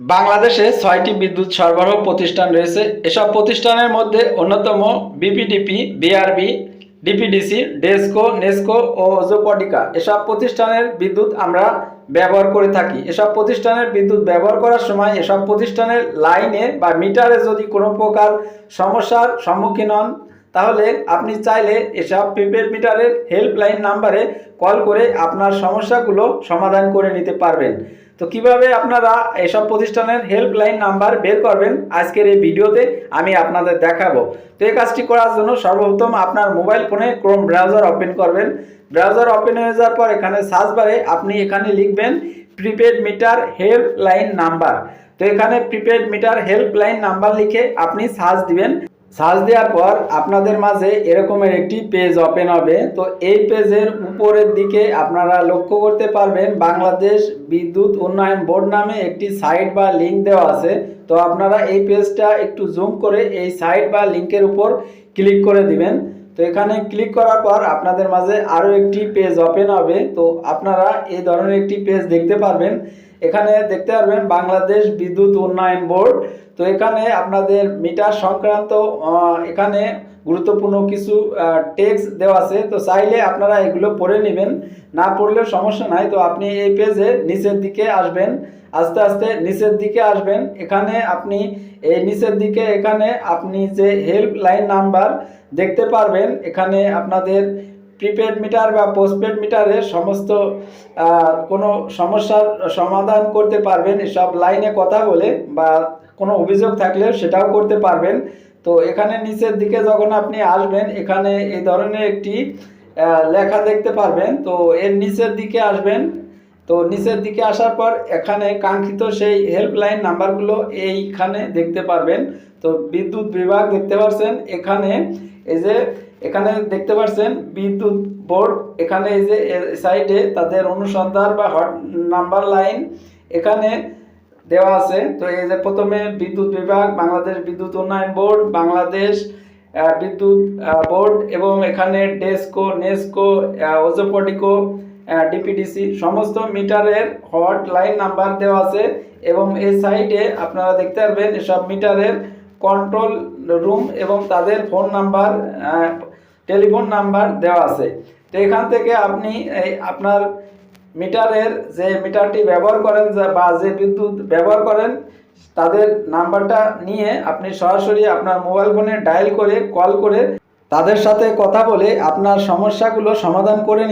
বাংলাদেশে ছয়টি বিদ্যুৎ সরবরাহ প্রতিষ্ঠান রয়েছে। এসব প্রতিষ্ঠানের মধ্যে অন্যতম BPDB, BRB, DPDC, DESCO, NESCO ও ওজোপডিকা। এসব প্রতিষ্ঠানের বিদ্যুৎ আমরা ব্যবহার করে থাকি। এসব প্রতিষ্ঠানের বিদ্যুৎ ব্যবহার করার সময় এসব প্রতিষ্ঠানের লাইনে বা মিটারে যদি কোনো প্রকার সমস্যার সম্মুখীন হন, তাহলে আপনি চাইলে এসব প্রিপেড মিটারের হেল্পলাইন নাম্বারে কল করে আপনার সমস্যাগুলো সমাধান করে নিতে পারবেন। তো কীভাবে আপনারা এসব প্রতিষ্ঠানের হেল্পলাইন নাম্বার বের করবেন আজকের এই ভিডিওতে আমি আপনাদের দেখাবো। তো এই কাজটি করার জন্য সর্বপ্রথম আপনার মোবাইল ফোনে ক্রোম ব্রাউজার ওপেন করবেন। ব্রাউজার ওপেন হয়ে যাওয়ার পর এখানে সার্চ বারে আপনি এখানে লিখবেন প্রিপেড মিটার হেল্পলাইন নাম্বার তো এখানে প্রিপেড মিটার হেল্পলাইন নাম্বার লিখে আপনি সার্চ দিবেন। সার্চ দেওয়ার পর আপনাদের মাঝে এরকমের একটি পেজ ওপেন হবে। তো এই পেজের উপরের দিকে আপনারা লক্ষ্য করতে পারবেন বাংলাদেশ বিদ্যুৎ উন্নয়ন বোর্ড নামে একটি সাইট বা লিঙ্ক দেওয়া আছে। তো আপনারা এই পেজটা একটু জুম করে এই সাইট বা লিঙ্কের উপর ক্লিক করে দিবেন। তো এখানে ক্লিক করার পর আপনাদের মাঝে আরও একটি পেজ ওপেন হবে। তো আপনারা এই ধরনের একটি পেজ দেখতে পারবেন। এখানে দেখতে পারবেন বাংলাদেশ বিদ্যুৎ উন্নয়ন বোর্ড। তো এখানে আপনাদের মিটার সংক্রান্ত এখানে গুরুত্বপূর্ণ কিছু টেক্সট দেওয়া আছে। তো চাইলে আপনারা এগুলো পড়ে নেবেন। না পড়লেও সমস্যা নাই। তো আপনি এই পেজে নিচের দিকে আসবেন। আস্তে আস্তে নিচের দিকে আসবেন। এখানে আপনি, এই নিচের দিকে এখানে আপনি যে হেল্পলাইন নাম্বার দেখতে পারবেন, এখানে আপনাদের প্রিপেড মিটার বা পোস্টপেড মিটারে সমস্ত কোনো সমস্যার সমাধান করতে পারবেন। এসব লাইনে কথা বলে বা কোনো অভিযোগ থাকলে সেটাও করতে পারবেন। তো এখানে নিচের দিকে যখন আপনি আসবেন, এখানে এই ধরনের একটি লেখা দেখতে পারবেন। তো এর নিচের দিকে আসবেন। তো নিচের দিকে আসার পর এখানে কাঙ্ক্ষিত সেই হেল্পলাইন নাম্বারগুলো এইখানে দেখতে পারবেন। তো বিদ্যুৎ বিভাগ দেখতে পাচ্ছেন এখানে এই যে এখানে দেখতে পাচ্ছেন বিদ্যুৎ বোর্ড এখানে এই যে সাইডে তাদের অনুসন্ধান বা হট নাম্বার লাইন এখানে দেওয়া আছে। তো এই যে প্রথমে বিদ্যুৎ বিভাগ বাংলাদেশ বিদ্যুৎ উন্নয়ন বোর্ড বাংলাদেশ বিদ্যুৎ বোর্ড এবং এখানে ডেস্কো নেস্কো আহ, ওজোপডিকো ডিপিডিসি সমস্ত মিটারের হট লাইন নাম্বার দেওয়া আছে এবং এই সাইডে আপনারা দেখতে পারবেন এসব মিটারের কন্ট্রোল রুম এবং তাদের ফোন নাম্বার টেলিফোন নাম্বার দেওয়া আছে। তো এখান থেকে আপনি আপনার মিটারের যে মিটারটি ব্যবহার করেন বা যে বিদ্যুৎ ব্যবহার করেন, তাদের নাম্বারটা নিয়ে আপনি সরাসরি আপনার মোবাইল ফোনে ডায়াল করে কল করে তাদের সাথে কথা বলে আপনার সমস্যাগুলো সমাধান করে